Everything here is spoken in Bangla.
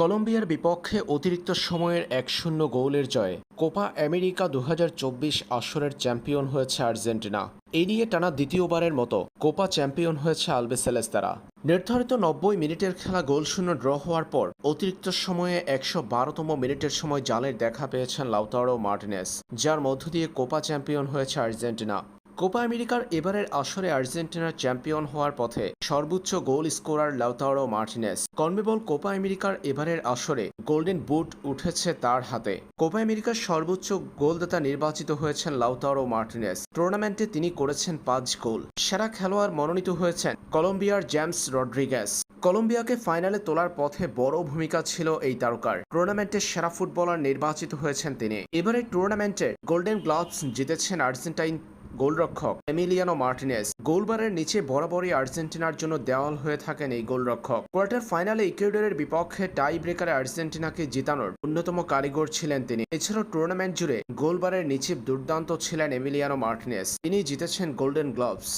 কলম্বিয়ার বিপক্ষে অতিরিক্ত সময়ের এক শূন্য গোলের জয়ে কোপা আমেরিকা দু হাজার চব্বিশ আসরের চ্যাম্পিয়ন হয়েছে আর্জেন্টিনা। এ নিয়ে টানা দ্বিতীয়বারের মতো কোপা চ্যাম্পিয়ন হয়েছে আলবেসেলেস্তারা। নির্ধারিত নব্বই মিনিটের খেলা গোলশূন্য ড্র হওয়ার পর অতিরিক্ত সময়ে একশো বারোতম মিনিটের সময় জালের দেখা পেয়েছেন লাউতারো মার্টিনেস, যার মধ্য দিয়ে কোপা চ্যাম্পিয়ন হয়েছে আর্জেন্টিনা। কোপা আমেরিকার এবারের আসরে আর্জেন্টিনার চ্যাম্পিয়ন হওয়ার পথে সর্বোচ্চ goal scorer Lautaro Martinez. CONMEBOL Copa আমেরিকার এবারের আসরে গোল্ডেন বুট উঠেছে তার হাতে। কোপা আমেরিকার সর্বোচ্চ গোলদাতা নির্বাচিত হয়েছেন লাউতারো মার্টিনেস। টুর্নামেন্টে তিনি করেছেন পাঁচ গোল। সেরা খেলোয়াড় মনোনীত হয়েছেন কলম্বিয়ার জেমস রড্রিগেস। কলম্বিয়াকে ফাইনালে তোলার পথে বড় ভূমিকা ছিল এই তারকার। টুর্নামেন্টের সেরা ফুটবলার নির্বাচিত হয়েছেন তিনি। এবারে টুর্নামেন্টে গোল্ডেন গ্লাভস জিতেছেন আর্জেন্টাইন গোলরক্ষক এমিলিয়ানো মার্টিনেস। গোলবারের নিচে বরাবরই আর্জেন্টিনার জন্য দেওয়াল হয়ে থাকেন এই গোলরক্ষক। কোয়ার্টার ফাইনালে ইকুয়েডরের বিপক্ষে টাই ব্রেকারে আর্জেন্টিনাকে জিতানোর অন্যতম কারিগর ছিলেন তিনি। এছাড়াও টুর্নামেন্ট জুড়ে গোলবারের নিচে দুর্দান্ত ছিলেন এমিলিয়ানো মার্টিনেস। তিনি জিতেছেন গোল্ডেন গ্লাভস।